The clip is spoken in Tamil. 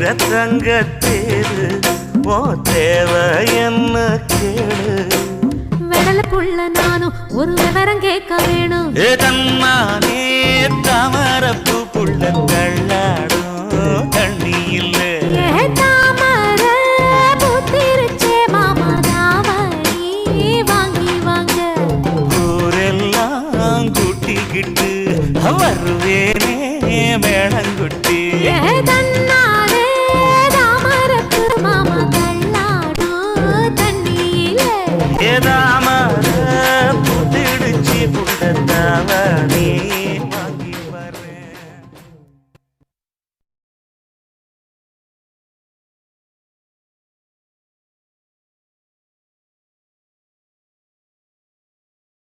வீர தங்கத்தேரு ஓ தேவை என்ன கேளு? விடலுக்குள்ள நானும் ஒரு விவரம் கேட்க வேணும். ஏ தன்னானே தாமரப்பு புள்ள தள்ளாடும் தண்ணி இல்லை ஏ நடந்தாவே